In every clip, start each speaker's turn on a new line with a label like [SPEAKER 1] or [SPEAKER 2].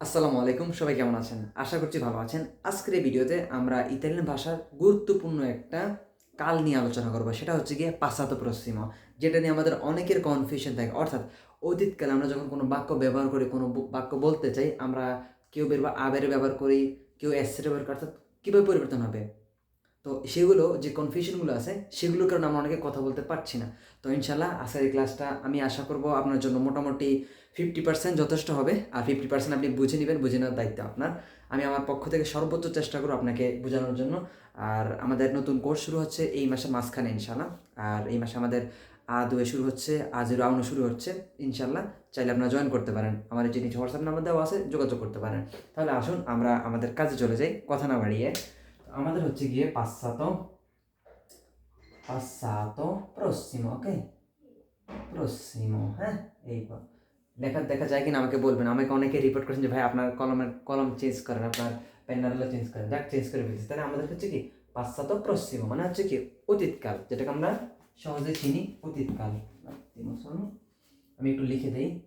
[SPEAKER 1] আসসালামু আলাইকুম, সবাই কেমন আছেন? আশা করছি ভালো আছেন। আজকের এই ভিডিওতে আমরা ইতালিয়ান ভাষার গুরুত্বপূর্ণ একটা কাল নিয়ে আলোচনা করব। সেটা হচ্ছে গিয়ে পাসাতো প্রসিমো যেটা নিয়ে আমাদের অনেকের কনফিউশন থাকে। অর্থাৎ অতীতকালে আমরা যখন কোনো বাক্য ব্যবহার করি, কোনো বাক্য বলতে চাই, আমরা কেউ বের বা আবের ব্যবহার করি, কেউ এসের ব্যবহার করি, অর্থাৎ কীভাবে পরিবর্তন হবে? তো সেগুলো যে কনফিউশনগুলো আছে, সেগুলোর কারণে আমরা অনেকে কথা বলতে পারছি না। তো ইনশাল্লাহ আজকের এই ক্লাসটা আমি আশা করব আপনার জন্য মোটামুটি ফিফটি পার্সেন্ট যথেষ্ট হবে। আর ফিফটি পার্সেন্ট আপনি বুঝে নেবেন, বুঝে নেওয়ার দায়িত্ব আপনার। আমি আমার পক্ষ থেকে সর্বোচ্চ চেষ্টা করব আপনাকে বোঝানোর জন্য। আর আমাদের নতুন কোর্স শুরু হচ্ছে এই মাসের মাঝখানে ইনশাল্লাহ আর এই মাসে আমাদের আ দুয়ে শুরু হচ্ছে আ জিরো শুরু হচ্ছে ইনশাল্লাহ চাইলে আপনারা জয়েন করতে পারেন। আমার যে নিচে হোয়াটসঅ্যাপ নাম্বার দেওয়া আছে, যোগাযোগ করতে পারেন। তাহলে আসুন, আমরা আমাদের কাজে চলে যাই। কথা না বাড়িয়ে আমাদের হচ্ছে গিয়ে পাঁচশত passato prossimo ওকে prossimo হ্যাঁ? এই লেখা দেখা যায় কিনা আমাকে বলবেন। আমাকে অনেকে রিপোর্ট করেছেন যে, ভাই, আপনার কলমের কলম চেঞ্জ করেন, আপনার পেনারগুলো চেঞ্জ করেন। যাক চেঞ্জ করে ফেলছি। তাহলে আমাদের হচ্ছে কি, পাশ্চাত্য প্রশ্চিম মানে হচ্ছে কি, অতীতকাল, যেটাকে আমরা সহজে চিনি, অতীতকাল। আমি একটু লিখে দিই।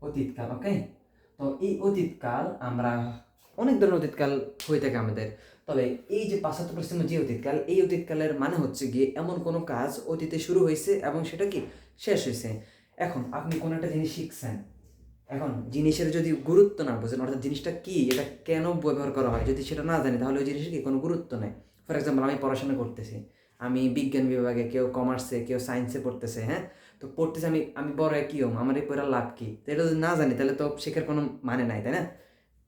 [SPEAKER 1] অতীতকাল ওকে তো এই অতীতকাল আমরা অনেক ধরনের অতীতকাল হয়ে থাকে আমাদের। তবে এই যে পাশ্চাত্য পশ্চিম যে অতীতকাল, এই অতীতকালের মানে হচ্ছে গিয়ে এমন কোনো কাজ অতীতে শুরু হয়েছে এবং সেটা কি শেষ হয়েছে? এখন আপনি কোনো একটা জিনিস শিখছেন। এখন জিনিসের যদি গুরুত্ব না বোঝেন, অর্থাৎ জিনিসটা কি, এটা কেন ব্যবহার করা হয়, যদি সেটা না জানি, তাহলে ওই জিনিসের কি কোনো গুরুত্ব নেই? ফর এক্সাম্পল আমি পড়াশোনা করতেছি। আমি বিজ্ঞান বিভাগে, কেউ কমার্সে কেউ সায়েন্সে পড়তেছে হ্যাঁ? তো পড়তেছে আমি আমি বড় কি হম, আমার এই পড়ার লাভ কি? তো এটা যদি না জানি, তাহলে তো শেখার কোনো মানে নাই, তাই না?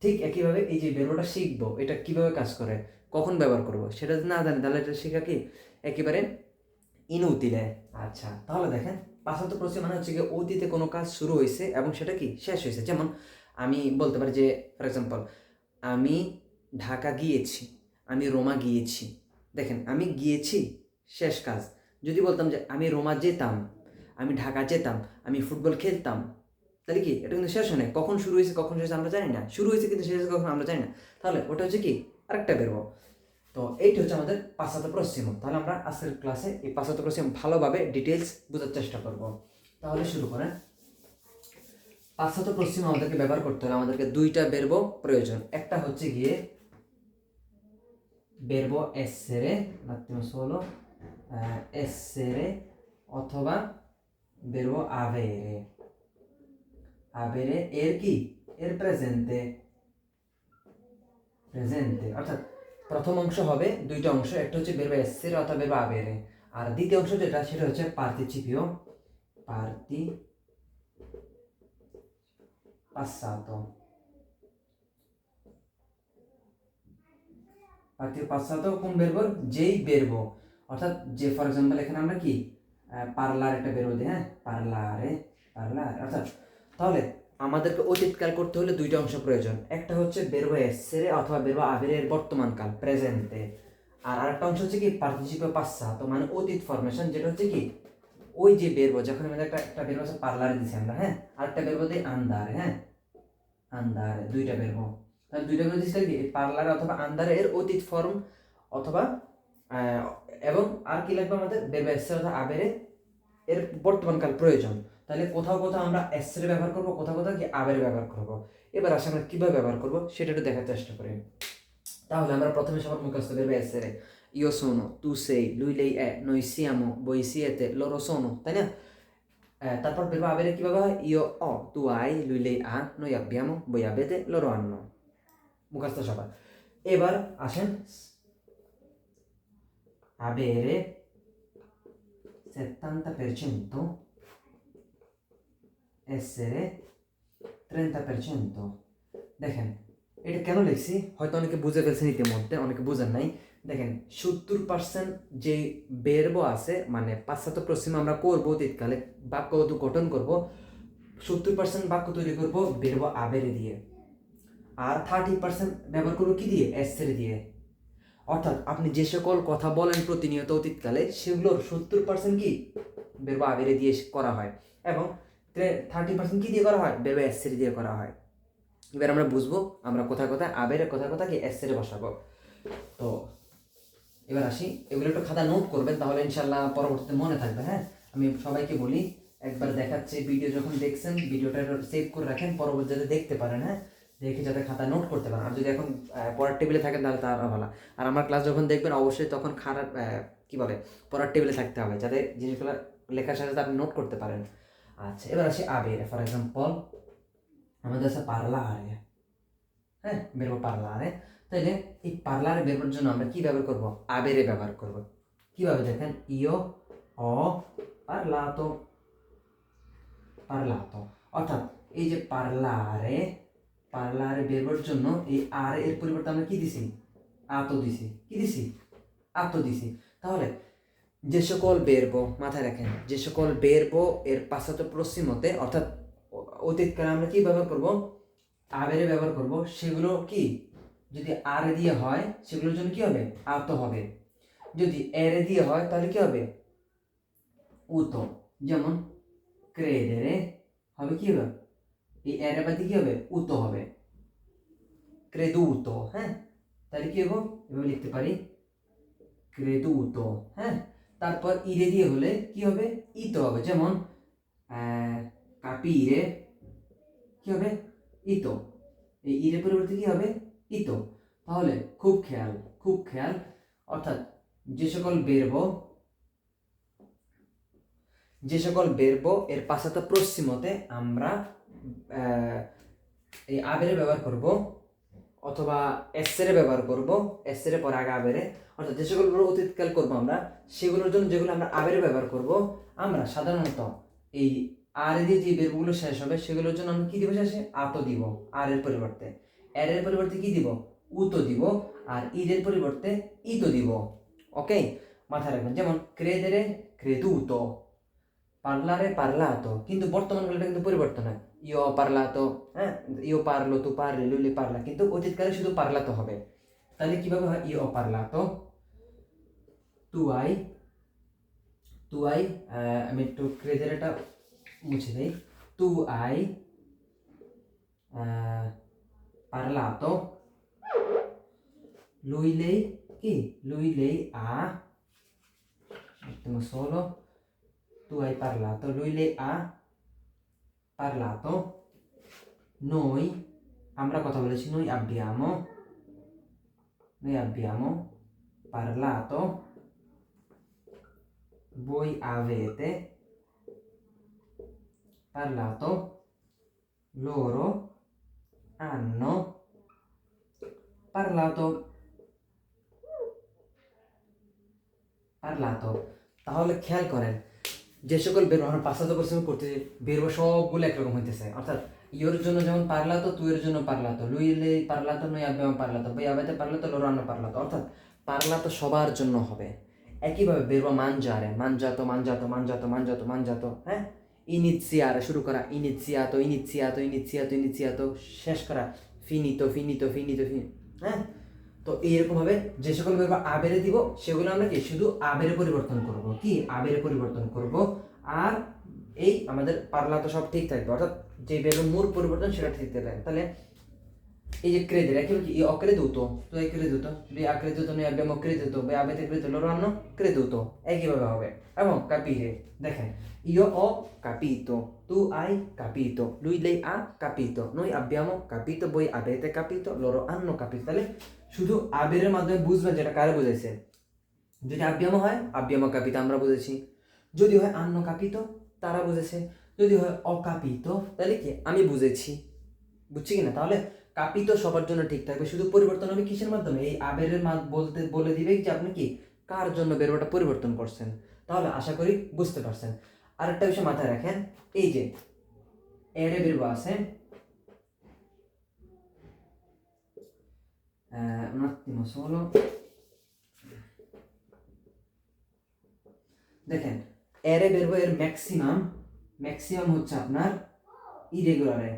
[SPEAKER 1] ঠিক একইভাবে এই যে বেরোটা শিখব, এটা কীভাবে কাজ করে, কখন ব্যবহার করব, সেটা যদি না জানি, তাহলে এটা শেখা কি? একেবারে ইনউতিলে আচ্ছা তাহলে দেখেন, পাশ্চাত্য প্রশ্ন মানে হচ্ছে কি অতীতে কোনো কাজ শুরু হয়েছে এবং সেটা কি? শেষ হয়েছে। যেমন আমি বলতে পারি যে ফর এক্সাম্পল আমি ঢাকা গিয়েছি, আমি রোমা গিয়েছি। দেখেন, আমি গিয়েছি, শেষ কাজ। যদি বলতাম যে, আমি রোমা যেতাম, আমি ঢাকা যেতাম, আমি ফুটবল খেলতাম তাহলে কি? এটা কিন্তু শেষ হয় কখন শুরু হয়েছে কখন শেষ হয়েছে আমরা জানি না। শুরু হয়েছে কিন্তু শেষ কখন আমরা জানি না। তাহলে ওটা হচ্ছে কি? আরেকটা বেরবো তো এইটা হচ্ছে আমাদের পাশ্চাত্য পশ্চিম তাহলে আমরা আজকের ক্লাসে এই পাশ্চাত্য পশ্চিম ভালোভাবে ডিটেলস বোঝার চেষ্টা করব। তাহলে শুরু করেন। পাশ্চাত্য পশ্চিম আমাদেরকে ব্যবহার করতে হলে আমাদেরকে দুইটা বেরবো প্রয়োজন। একটা হচ্ছে গিয়ে বেরবো এসেরে attimo হলো eh, essere অথবা বেরবো avere avere এর কি এর প্রেজেন্টে প্রেজেন্টে অর্থাৎ প্রথম অংশ হবে দুইটা অংশ, একটা হচ্ছে বেরবে এসের অথবা বেরবে আবেরে আর দ্বিতীয় অংশ যেটা, সেটা হচ্ছে পার্টিচিপিও পার্টি passato. পার্টি passato, কোন বেরবো যেই বেরবো অর্থাৎ যে ফর এক্সাম্পল এখানে আমরা কি পার্লার একটা দিই হ্যাঁ? পার্লারে পার্লার অর্থাৎ তাহলে আমাদেরকে অতীতকাল করতে হলে দুইটা অংশ প্রয়োজন। একটা হচ্ছে বেরবো এসেরে অথবা বেরবো আবেরের বর্তমান কাল প্রেজেন্টে আর আরেকটা অংশ হচ্ছে কি পার্টিসিপে পাচ্ছা তো মানে অতীত ফরমেশন যেটা হচ্ছে কি, ওই যে বেরবো যখন আমাদের একটা একটা বেরবো আছে পার্লারে দিছি আমরা হ্যাঁ? আরেকটা বেরবো দিই আন্দারে হ্যাঁ? আন্দারে দুইটা বেরবো তাহলে দুইটা বেরবো দিচ্ছি কি পার্লারে অথবা আন্দারে এর অতীত ফর্ম অথবা এবং আর কি লাগবে আমাদের? বেরবো এসে অথবা আবেরে এর বর্তমানকাল প্রয়োজন। তাহলে কোথাও কোথাও আমরা এসের ব্যবহার করব, কোথাও কোথাও কি আবের ব্যবহার করব। এবার আসে আমরা কীভাবে ব্যবহার করব, সেটা একটু দেখার চেষ্টা করি। তাহলে আমরা প্রথমে সবার মুখস্থ বেরবে এসেরে io sono tu sei lui lei è noi siamo voi siete loro sono তাই না? তারপর বেরবে আবেরে কীভাবে হয়? io ho tu hai lui lei ha noi abbiamo voi avete loro hanno মুখস্থ সবার। এবার আসেন avere 70% essere 30% দেখেন, এটা কেন লিখছি? হয়তো অনেকে বুঝে ফেলছেন ইতিমধ্যে, অনেকে বুঝেন নাই। দেখেন, সত্তর পার্সেন্ট যে বেরবো আছে মানে পাশ্চাত্য পশ্চিম আমরা করব অতীতকালে বাক্য গঠন করব, সত্তর পার্সেন্ট বাক্য তৈরি করব বেরবো আবেরে দিয়ে। আর থার্টি পার্সেন্ট ব্যবহার করব কি দিয়ে? এসের দিয়ে। অর্থাৎ আপনি যে সকল কথা বলেন প্রতিনিয়ত অতীতকালে, সেগুলোর সত্তর পার্সেন্ট কি? বেরবো আবেরে দিয়ে করা হয়। এবং থার্টি পার্সেন্ট কী দিয়ে করা হয়? বেরবো এসের দিয়ে করা হয়। এবার আমরা বুঝব আমরা কোথায় কোথায় আবেরে কোথায় কোথায় কি এসের বসাবো। তো এবার আসি, এগুলো একটু খাতা নোট করবেন, তাহলে ইনশাল্লাহ পরবর্তীতে মনে থাকবে হ্যাঁ? আমি সবাইকে বলি, একবার দেখাচ্ছি ভিডিও যখন দেখছেন ভিডিওটা সেভ করে রাখেন পরবর্তী যাতে দেখতে পারেন হ্যাঁ? দেখে যাতে খাতা নোট করতে পারেন। আর যদি এখন পড়ার টেবিলে থাকেন, তাহলে তার ভালো আর আমার ক্লাস যখন দেখবেন, অবশ্যই তখন খারাপ কি বলে, পড়ার টেবিলে থাকতে হবে, যাতে জিনিসগুলো লেখার সাথে আপনি নোট করতে পারেন। আচ্ছা এবার আসি আবের ফর এক্সাম্পল আমাদের আছে parlare. হ্যাঁ বেরবো parlare. তাইলে এই parlare বেরোর জন্য আমরা কি ব্যবহার করব আবেরে ব্যবহার করব কীভাবে দেখেন ইও অ parlato. Parlato. অর্থাৎ এই যে parlare parlare বেরোর জন্য এই আর এর পরিবর্তে আমরা কি দিছি আতো দিছি কি দিছি আতো দিছি তাহলে যে সকল বেরবো, মাথায় রাখেন, যে সকল বেরবো এর পাশ্চাত্য পশ্চিমতে, অর্থাৎ অতীতকালে আমরা কি ব্যবহার করব? আবেরে ব্যবহার করব। সেগুলো কি? যদি আর দিয়ে হয়, সেগুলোর জন্য কি হবে? আত হবে। যদি এরে দিয়ে হয়, তাহলে কি হবে? উতো। যেমন, ক্রেডেরে হবে কি হবে? এই এরে বাদে কি হবে? উতো হবে। ক্রেদুতো হ্যাঁ? তাহলে কি হবে? এভাবে লিখতে পারি। ক্রেদুতো হ্যাঁ? তারপর ইরে দিয়ে হলে কি হবে? ইতো হবে। যেমন কাপি ইরে, কি হবে? ইতো এই ইরে পরিবর্তে কি হবে? ইতো তাহলে খুব খেয়াল খুব খেয়াল। অর্থাৎ যে সকল বেরব, যে সকল বেরব, এর পাশাতে পশ্চিমতে আমরা এই আবেরে ব্যবহার করব। অথবা এসেরে ব্যবহার করব এসেরে পরে আগে আবেরে। অর্থাৎ যে সকল বড় অতীতকাল করব আমরা, সেগুলোর জন্য যেগুলো আমরা আবেরে ব্যবহার করব, আমরা সাধারণত এই আর দিয়ে যে বেরগুলো শেষ হবে, সেগুলোর জন্য আমরা কী দিব শেষে? আত দিব আর এর পরিবর্তে। এর এর পরিবর্তে কী দিব? উতো দিব, আর ইরের পরিবর্তে ইতো দিব। ওকে মাথায় রাখবেন, যেমন ক্রেদেরে ক্রেদু ক্রেদুতো পার্লারে পার্লাতো কিন্তু বর্তমান কিন্তু পরিবর্তন হয়। ইও পার্লাতো হ্যাঁ ইও পারল তু পারলে লুলি পারলা কিন্তু অতীতকালে শুধু পার্লাতো হবে। তাহলে কীভাবে হয়? ইও পার্লাতো তু আই তু আই আমি একটু ক্রেদেরেটা মুছে দেই। তু আই parlato lui lei chi lui lei ha un attimo solo tu hai parlato lui lei ha parlato noi আমরা কথা বলেছি noi abbiamo noi abbiamo parlato voi avete parlato loro hanno parlato parlato তাহলে খেয়াল করেন যে সকল বের আমরা পাশ্চাত্য পরিশ্রম করতে বেরবো সবগুলো একরকম হইতেছে। অর্থাৎ, ইয়োর জন্য যেমন পারলাতো তুইয়ের জন্য পারলাতো। লুইলে পারলাতো, নই আব্যাম পারলাতো। বই আবাইতে পারলাতো লোরান্ন পারলাতো। অর্থাৎ, পারলাতো সবার জন্য হবে। একইভাবে বেরবো মানজারে। মানজাতো মানজাতো মানজাতো মানজাতো মানজাতো হ্যাঁ? ইনিজিয়ারে শুরু করা। ইনিজিয়াতো ইনিজিয়াতো ইনিজিয়াতো ইনিজিয়াতো শেষ করা। ফিনিতো ফিনিতো ফিনিতো, ফিনি হ্যাঁ? তো এইরকমভাবে যে সকল verb আবেরে দিব, সেগুলো আমরা কি শুধু আবেরে পরিবর্তন করব? কি আবেরে পরিবর্তন করব? আর এই আমাদের পারলা তো সব ঠিক থাকবে, অর্থাৎ যে বেরোর মূল পরিবর্তন সেটা ঠিক থাকবে। তাহলে এই যে ক্রেদের একে কি? অক্রেদুতো। তো এই ক্রেদুতো, বি আক্রেদুতো নয় abbiamo creduto বে creduto loro hanno creduto একইভাবে হবে। এবং capire দেখেন io ho capito tu hai capito lui lei ha capito noi abbiamo capito voi avete capito loro hanno capito তাহলে শুধু আবেরের মাধ্যমে বুঝবেন যেটা কারে বুঝাইছে। যদি আব্যামো হয় আব্যামো কাপিত, আমরা বুঝেছি। যদি হয় আন্ন কাপিত, তারা বুঝেছে। যদি হয় অকাপিত, তাহলে কি? আমি বুঝেছি। বুঝছি কি না তাহলে কাপিত সবার জন্য ঠিক থাকবে। শুধু পরিবর্তন হবে কিসের মাধ্যমে? এই আবেরের বলতে, বলে দিবে যে আপনি কি? কার জন্য বেরোটা পরিবর্তন করছেন? তাহলে আশা করি বুঝতে পারছেন। আরেকটা বিষয় মাথায় রাখেন। এই যে, এরে বেরবো আছে। Eh, un attimo solo. দেখেন এরে বেরবো এর ম্যাক্সিমাম ম্যাক্সিমাম হচ্ছে আপনার ইরেগুলারে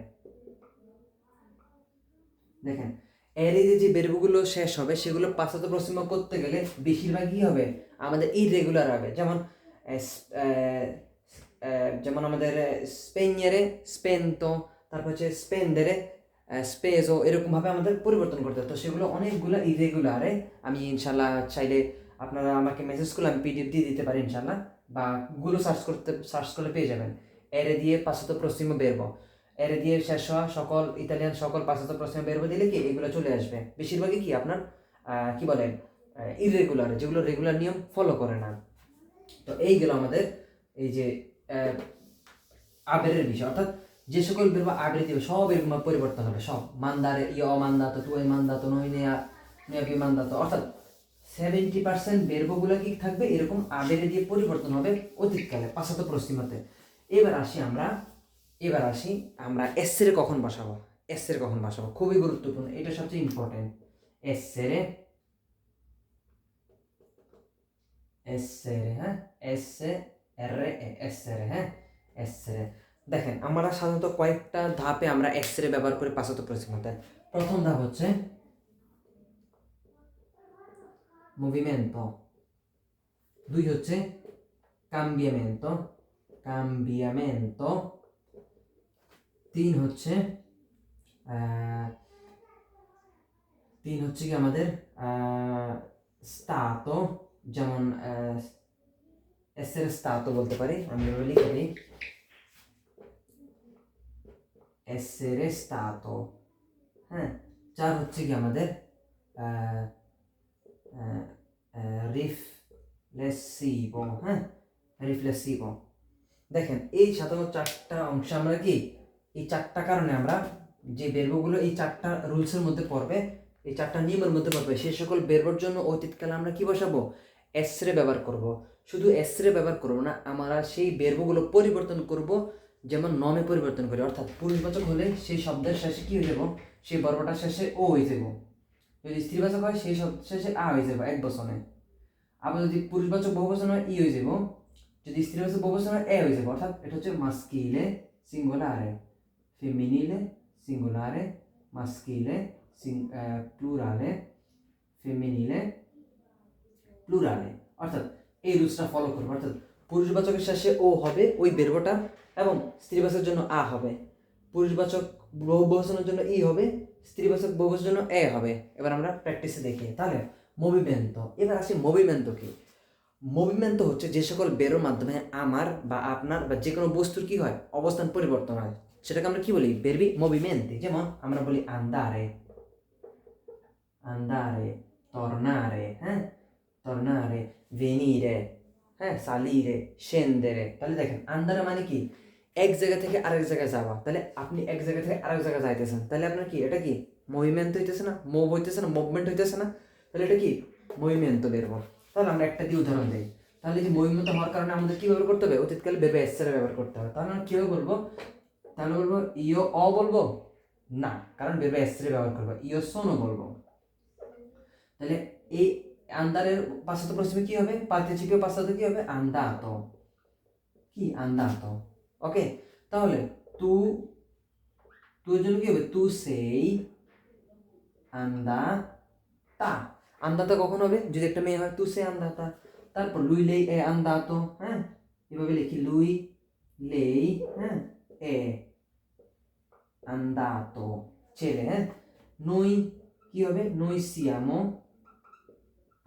[SPEAKER 1] দেখেন এরে যে বেরবুগুলো শেষ হবে সেগুলো পাঁচাতো পশ্চিম করতে গেলে বেশিরভাগই হবে আমাদের ইরেগুলার হবে যেমন যেমন আমাদের স্পেনিয়ারে স্পেনতো তারপর হচ্ছে স্পেন্ডেরে স্পেসও এরকমভাবে আমাদের পরিবর্তন করতে তো সেগুলো অনেকগুলো ইরেগুলারে আমি ইনশাল্লাহ চাইলে আপনারা আমাকে মেসেজ করলে আমি পিডিএফ দিয়ে দিতে পারি ইনশাল্লাহ বা গুলো সার্চ করতে সার্চ করলে পেয়ে যাবেন। এরে দিয়ে পাশ্চাত্য পশ্চিম বেরবো এরে দিয়ে শেষ হওয়া সকল ইতালিয়ান সকল পাশ্চাত্য পশ্চিম বেরবো দিলে কি এগুলো চলে আসবে। বেশিরভাগই কি আপনার কি বলে ইরেগুলার যেগুলো রেগুলার নিয়ম ফলো করে না। তো এইগুলো আমাদের এই যে আবেরের বিষয়। অর্থাৎ যে সকল আবের দিবে, সব এরকম পরিবর্তন হবে, সব। মান্দারে ই অমান্দাত, তুই মান্দাত, নই নেয়া নেবি মান্দাত। অর্থাৎ সেভেন্টি পার্সেন্ট বেরবোগুলো কি থাকবে, এরকম আবেরে দিয়ে পরিবর্তন হবে অতীতকালে, পাশ্চাত্য পশ্চিমতে এবার আসি আমরা, এবার আসি আমরা এসেরে কখন বসাবো? এসেরে কখন বসাবো? খুবই গুরুত্বপূর্ণ, এটা সবচেয়ে ইম্পর্টেন্ট এসেরে এসেরে হ্যাঁ? এসে এর এসেরে হ্যাঁ? এসেরে দেখেন, আমরা সাধারণত কয়েকটা ধাপে আমরা এক্সরে ব্যবহার করি পাশ্চাত্য পশ্চিমতে প্রথম ধাপ হচ্ছে movimento দুই হচ্ছে cambiamento cambiamento তিন হচ্ছে তিন হচ্ছে কি আমাদের স্তাতো যেমন এসের স্তাতো বলতে পারি, আমি লিখে দিই। Essere stato হ্যাঁ চার হচ্ছে কি আমাদের riflessivo হ্যাঁ রিফ্লেক্সিভো দেখেন, এই সাধারণত চারটা অংশ আমরা কি? এই চারটা কারণে আমরা যে বেরবোগুলো এই চারটা রুলসের মধ্যে পড়বে, এই চারটা নিয়মের মধ্যে পড়বে সেই সকল বেরবোর জন্য অতীতকালে আমরা কি বসাবো? এসরে ব্যবহার করব। শুধু এসরে ব্যবহার করব না, আমরা সেই বেরবোগুলো পরিবর্তন করব যেমন নমে পরিবর্তন করি, অর্থাৎ পুরুষবাচক হলে সেই শব্দের শেষে কি হয়ে যাব? সেই বর্বটার শেষে ও হয়ে যাব। যদি স্ত্রীবাচক হয়, সেই শব্দ শেষে আ হয়ে যাব, এক বচনে। আবার যদি পুরুষবাচক বহুবচন হয়, ই হয়ে যাব। যদি স্ত্রীবাচক বহুবচন হয়, এ হয়ে যাব, অর্থাৎ এটা হচ্ছে মাস্কিলে সিঙ্গুলারে ফেমিনিলে সিঙ্গুলারে মাস্কিলে প্লুরালে ফেমিনিলে প্লুরালে অর্থাৎ এই রুলসটা ফলো করব, অর্থাৎ পুরুষবাচকের শেষে ও হবে ওই বেরবটা এবং স্ত্রীবাচকের জন্য আ হবে। পুরুষবাচক বহুবচনের জন্য ই হবে স্ত্রীবাচক বহুবচনের জন্য এ হবে। এবার আমরা প্র্যাকটিসে দেখি। তাহলে মুভিমেন্টো এবার আসি মুভিমেন্টো কি। মুভিমেন্টো হচ্ছে যে সকল বেরোর মাধ্যমে আমার বা আপনার বা যে কোনো বস্তুর কি হয়? অবস্থান পরিবর্তন হয়। সেটাকে আমরা কি বলি? বেরবি মুভিমেন্টি যেমন আমরা বলি আন্দারে আন্দারে তর্নারে হ্যাঁ? tornare, venire, হ্যাঁ সালিরে scendere তাহলে দেখেন আন্দারে মানে কি? এক জায়গা থেকে আরেক জায়গায় যাওয়া। তাহলে আপনি এক জায়গা থেকে আরেক জায়গায় যাইতেছেন। তাহলে আপনার কি? এটা কি? মুভমেন্ট হইতেছে না? মুভ হইতেছে না? মুভমেন্ট হইতেছে না? তাহলে এটা কি? মুভমেন্ট বেরবো তাহলে আমরা একটা দিয়ে উদাহরণ দিই। তাহলে যে মুভমেন্ট হওয়ার কারণে আমাদের কি ব্যবহার করতে হবে? অতীতকালে বেরবে এসের ব্যবহার করতে হবে। তাহলে আমরা কীভাবে বলব? তাহলে বলব ইও অ বলব? না। কারণ বেরবে এসের ব্যবহার করব। ইও সোনও বলব। তাহলে এই আন্দারের পাশ্চাত্য পশ্চিমে কি হবে? পার্টিসিপীয় পাশ্চাত্য কি হবে? আন্দাতো। কি? আন্দাতো। ওকে? তাহলে তু, তুর জন্য কি হবে? তু সেই আন্দাতা। আন্দাতা কখন হবে? যদি একটা মেয়ে হয়, তু সে আন্দাতা। তারপর লুই লেই এ আন্দাতো হ্যাঁ? এভাবে লিখি, লুই লেই হ্যাঁ? এ আন্দাতো। ছেলে হ্যাঁ? নই কি হবে? নই সিয়ামো।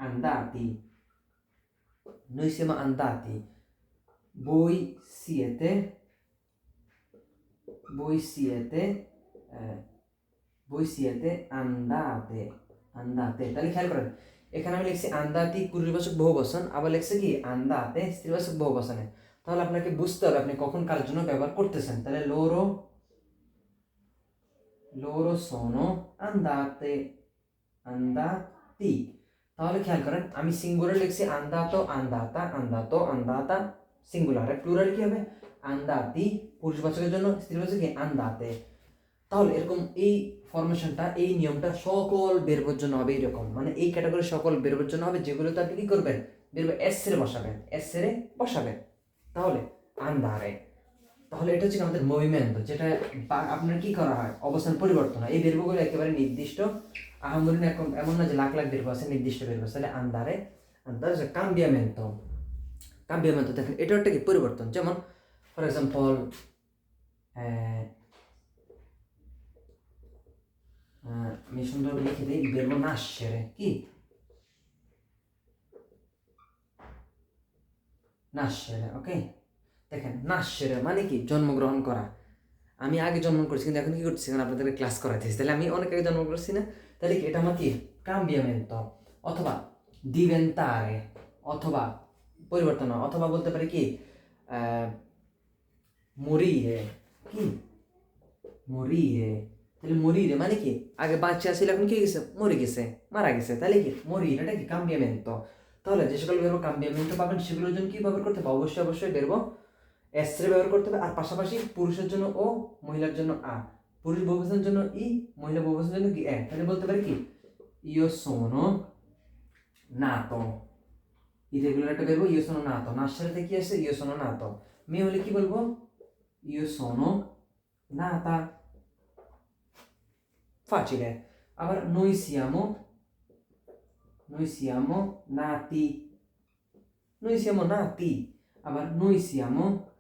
[SPEAKER 1] Andati. Noi siamo andati. Voi siete. Voi siete. eh, voi siete andate. andate. তাহলে খেয়াল করেন এখানে আমি লিখছি আন্দাতি পুরুষবাচক বহু বচন আবার লিখছে কি আন্দাতে স্ত্রীবাচক বহু বচনে তাহলে আপনাকে বুঝতে হবে আপনি কখন কার জন্য ব্যবহার করতেছেন তাহলে লোরো লোরো সোনো আন্দাতে আন্দাতি তাহলে খেয়াল করেন, আমি সিঙ্গুলার লিখছি, আন্দাতো, আন্দাতা আন্দাতো, আন্দাতা সিঙ্গুলার প্লুরাল কি হবে? আন্দাতি পুরুষবাচকের জন্য স্ত্রীবাচক কি? আন্দাতে। তাহলে এরকম এই ফরমেশনটা এই নিয়মটা সকল বেরবোর জন্য হবে এরকম। মানে এই ক্যাটাগরি সকল বেরবোর জন্য হবে যেগুলোতে আপনি কি করবেন? বেরবো এসরে বসাবেন এসরে বসাবেন। তাহলে আন্দারে। তাহলে এটা হচ্ছে আমাদের মুভমেন্ট যেটা আপনার কি করা হয়? অবস্থান পরিবর্তন হয়। এই বেরবোগুলো একেবারে নির্দিষ্ট। আহামরি না এরকম এমন না যে লাখ লাখ বেরবো আছে, নির্দিষ্ট বেরবো আছে। তাহলে আন্দারে আন্দারে কাম্বিয়ামেন্টো। কাম্বিয়ামেন্টো, দেখেন, এটা একটা কি পরিবর্তন? যেমন ফর এক্সাম্পল আমি সুন্দর লিখে দিই বেরবো নাসেরে কি? না নাসেরে ওকে দেখেন নাশের মানে কি, জন্মগ্রহণ করা। আমি আগে জন্ম করেছি, কিন্তু এখন কি করছি এখন আপনাদেরকে ক্লাস করাতেছি তাহলে আমি অনেক আগে জন্মগ্রহণ করছি না? তাহলে কি, এটা আমার কি? কাম্বিয়ামেন্ট অথবা দিভেন্তারে অথবা পরিবর্তন। অথবা বলতে পারি কি মরিরে কি মরিরে তাহলে মরিরে মানে কি, আগে বাচ্চা ছিল, এখন কি গেছে? মরে গেছে, মারা গেছে। তাহলে কি মরিরে এটা কি কাম্বিয়ামেন্ট তাহলে যে সকল বেরবো কাম্বিয়ামেন্ট পাবেন, সেগুলোর জন্য কি ব্যবহার করতে হবে? অবশ্যই অবশ্যই বেরবো এসরে ব্যবহার করতে হবে, আর পাশাপাশি পুরুষের জন্য ও, মহিলার জন্য আ। পুরুষ বহুবচনের জন্য ই, মহিলা বহুবচনের জন্য কি? এ। তাহলে বলতে পারি কি? ইও সোনো নাতো। ইরেগুলার একটা বেরবো ইও সোনো নাতো। নার সাথে কি আছে ইও সোনো নাতো। মেয়ে হলে কি বলব? ইও সোনো নাতা। facile আবার noi siamo noi siamo nati noi siamo nati আবার noi siamo তাহলে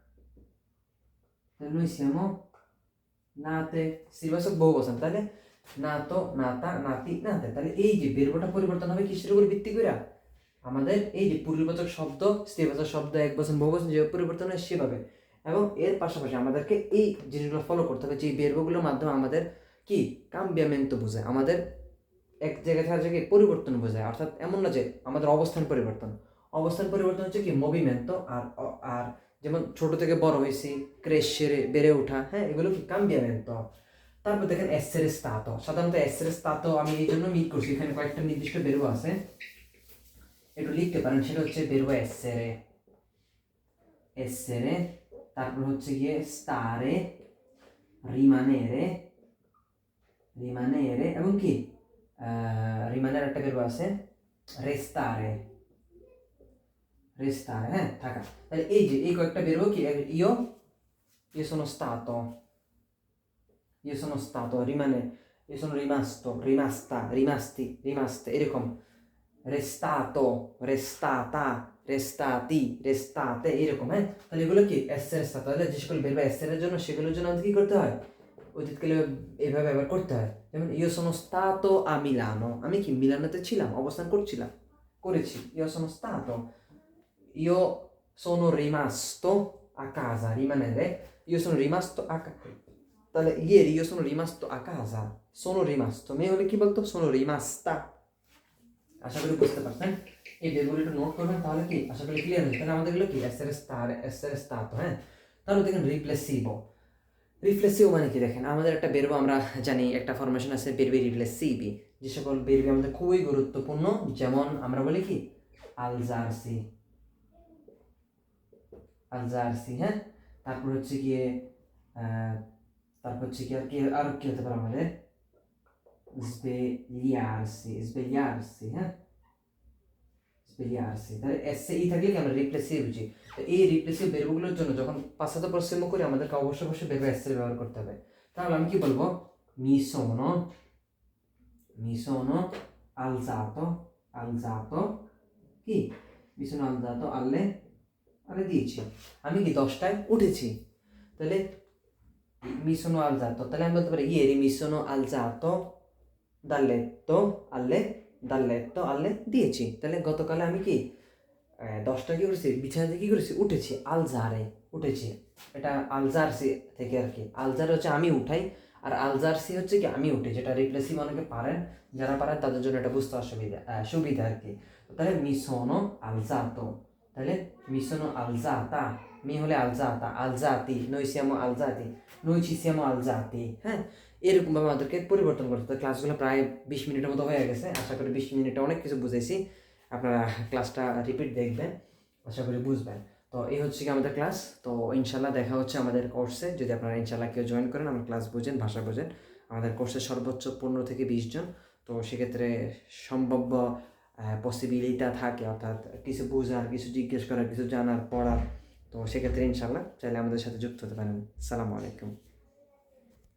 [SPEAKER 1] noi siamo নাতে শ্রীবাচক বহু বচন তাহলে নাতো নাতা নাতি নাতে তাহলে এই যে বেরবটা পরিবর্তন হবে কিসের উপর ভিত্তি করে আমাদের এই যে পূর্ববাচক শব্দ স্ত্রীবাচক শব্দ এক বচন বহু বচন যেভাবে পরিবর্তন হয় সেভাবে এবং এর পাশাপাশি আমাদেরকে এই জিনিসগুলো ফলো করতে হবে যে বেরবগুলোর মাধ্যমে আমাদের কি কাম্বিয়ামেন্ট বোঝায় আমাদের এক জায়গা থেকে জায়গায় পরিবর্তন বোঝায় অর্থাৎ এমন না যে আমাদের অবস্থান পরিবর্তন অবস্থান পরিবর্তন হচ্ছে কি মুভিমেন্ট আর আর যেমন ছোট থেকে বড় হয়েছি, ক্রেশ সেরে বেড়ে ওঠা হ্যাঁ এগুলো কি কাম্বিয়ামেন্ট তারপর দেখেন এসের স্তাত সাধারণত এসের স্তাত আমি এই জন্য মিট করছি। এখানে কয়েকটা নির্দিষ্ট বেরবো আছে। একটু লিখতে পারেন, সেটা হচ্ছে বেরবো এসেরে। এসেরে, তারপর হচ্ছে গিয়ে স্তারে, রিমানেরে rimanere এবং কি? রিমানের একটা বেরবো আছে, রেস্তারে। রেস্তারে হ্যাঁ থাকা তাহলে এই যে এই কয়েকটা বেরবো কি ইও io sono stato io sono stato rimane io sono rimasto rimasta rimasti rimaste এরকম restato restata restati restate এরকম হ্যাঁ তাহলে এগুলো কি essere stato তাহলে যে সকল বেরবো essere জন্য সেগুলোর জন্য আমাদের কি করতে হয় অতীতকালে এভাবে ব্যবহার করতে হয় যেমন ইও sono stato a Milano আমি কি মিলানোতে ছিলাম অবস্থান করছিলাম করেছি io sono stato io sono rimasto a casa, rimanere, io sono rimasto a casa তাহলে ieri io sono rimasto a casa, sono rimasto মেয়ে হলে কি বলতো sono rimasta. আশা করি বুঝতে পারছেন এই বেগুলো একটু নোট করবেন তাহলে কি আশা করি ক্লিয়ার হয়েছে তাহলে আমাদেরগুলো কি essere stare, essere stato হ্যাঁ তাহলে দেখেন রিপ্লেসিভো রিফ্লেসিভ মানে কি দেখেন আমাদের একটা বেরবো আমরা জানি একটা ফরমেশন আছে বেরবি রিফ্লেসিভি যে সকল বেরবি আমাদের খুবই গুরুত্বপূর্ণ যেমন আমরা বলি কি আলজারসি আলজারসি হ্যাঁ তারপর হচ্ছে গিয়ে আহ, তারপর হচ্ছে কি আর কি আর কি হতে পারে আমাদের svegliarsi svegliarsi হ্যাঁ svegliarsi. তাহলে এস ই থাকলে কি আমরা রিপ্লেসিভ বুঝি তো এই রিপ্লেসিভ বেরবগুলোর জন্য যখন পাশ্চাত্য পশ্চিম করি আমাদেরকে অবশ্যই অবশ্যই বেরবো এস ব্যবহার করতে হবে তাহলে আমি কি বলব মি sono mi sono alzato alzato কি mi sono alzato alle alle 10 আমি কি দশটায় উঠেছি? তাহলে mi sono alzato তাহলে আমি বলতে পারি ieri mi sono alzato dal letto alle dal letto alle 10 তাহলে গতকালে আমি কি দশটা কি করেছি? বিছানা থেকে কি করেছি? উঠেছি আলজারে উঠেছি। এটা আলজারসি থেকে আর কি। আলজার হচ্ছে আমি উঠাই, আর আলজারসি হচ্ছে কি আমি উঠি, যেটা রিপ্লেসিভ অনেকে পারেন, যারা পারেন তাদের জন্য এটা বুঝতে অসুবিধা সুবিধা আর কি। তাহলে মি সোনো আলজাতো তাহলে মি সোনো আলজাতা মি হলে আলজাতা, আলজাতি নই সিয়ামো আলজাতি নই চি সিয়ামো আলজাতি হ্যাঁ? এরকমভাবে আমাদেরকে পরিবর্তন করতে হবে। ক্লাসগুলো প্রায় বিশ মিনিটের মতো হয়ে গেছে। আশা করি বিশ মিনিটে অনেক কিছু বুঝেছি। আপনারা ক্লাসটা রিপিট দেখবেন, আশা করি বুঝবেন। তো এই হচ্ছে কি আমাদের ক্লাস। তো ইনশাল্লাহ দেখা হচ্ছে আমাদের কোর্সে যদি আপনারা ইনশাল্লাহ কেউ জয়েন করেন, আমার ক্লাস বুঝেন, ভাষা বোঝেন। আমাদের কোর্সে সর্বোচ্চ পনেরো থেকে বিশ জন। তো সেক্ষেত্রে সম্ভাব্য পসিবিলিটা থাকে, অর্থাৎ কিছু বোঝার, কিছু জিজ্ঞেস করার, কিছু জানার, পড়ার। তো সেক্ষেত্রে ইনশাল্লাহ চাইলে আমাদের সাথে যুক্ত হতে পারেন। সালামু আলাইকুম।